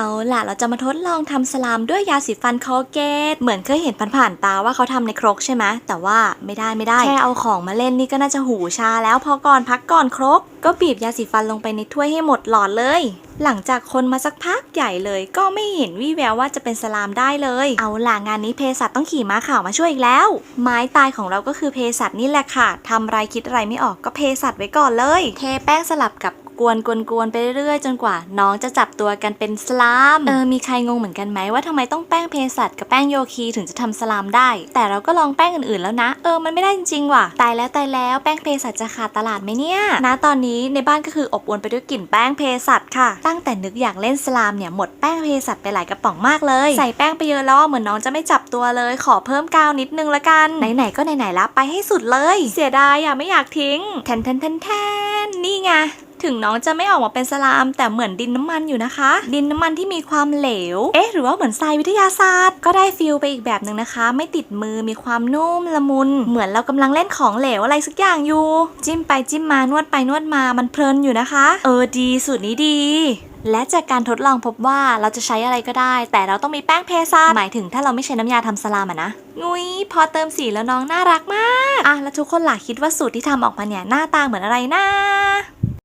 เอาล่ะ เราจะมาทดลองทำสลามด้วยยาสีฟันคอลเกตเหมือนเคยเห็นผ่านๆตาว่าเขาทำในครกใช่ไหมแต่ว่าไม่ได้ไม่ได้ แค่เอาของมาเล่นนี่ก็น่าจะหูชาแล้วพอก่อนพักก่อนครก ก็บีบยาสีฟันลงไปในถ้วยให้หมดหลอดเลย หลังจากคนมาสักพักใหญ่เลย ก็ไม่เห็นวี่แววว่าจะเป็นสลามได้เลย เอาล่ะงานนี้เภสัชต้องขี่ม้าข่าวมาช่วยอีกแล้ว ไม้ตายของเราก็คือเภสัชนี่แหละค่ะทำไรคิดอะไรไม่ออกก็เภสัชไว้ก่อนเลย เทแป้งสลับกับ กวนกวนกวนไปเรื่อยๆ จนกว่าน้องจะจับตัวกันเป็นสลามเออมีใครงงเหมือนกันไหมว่าทำไมต้องแป้งเภสัชกับแป้งโยคีถึงจะทำสลามได้ แต่เราก็ลองแป้งอื่นๆแล้วนะ เออมันไม่ได้จริงๆว่ะตายแล้วตายแล้วแป้งเภสัชจะขาดตลาดไหมเนี่ยณตอนนี้ในบ้านก็คืออบอวลไปด้วยกลิ่นแป้งเภสัชค่ะ ตั้งแต่นึกอยากเล่นสลามเนี่ยหมดแป้งเภสัชไปหลายกระป๋องมากเลย ใส่แป้งไปเยอะแล้วอะเหมือนน้องจะไม่จับตัวเลย ขอเพิ่มกาวนิดนึงละกันไหนๆก็ไหนๆละไปให้สุดเลย เสียดายอะไม่อยากทิ้งแทนแทนแทนแทนนี่ไง ถึงน้องจะไม่ออกมาเป็นสลาม แต่เหมือนดินน้ำมันอยู่นะคะ ดินน้ำมันที่มีความเหลว เอ๊ะหรือว่าเหมือนทรายวิทยาศาสตร์ ก็ได้ฟิลไปอีกแบบหนึ่งนะคะ ไม่ติดมือมีความนุ่มละมุน เหมือนเรากำลังเล่นของเหลวอะไรสักอย่างอยู่ จิ้มไปจิ้มมานวดไปนวดมามันเพลินอยู่นะคะ เออดีสูตรนี้ดีและจากการทดลองพบว่าเราจะใช้อะไรก็ได้ แต่เราต้องมีแป้งเพซาหมายถึงถ้าเราไม่ใช้น้ำยาทำสลามอะนะงุยพอเติมสีแล้วน้องน่ารักมาก อะแล้วทุกคนล่ะคิดว่าสูตรที่ทำออกมาเนี่ยหน้าตาเหมือนอะไรนะ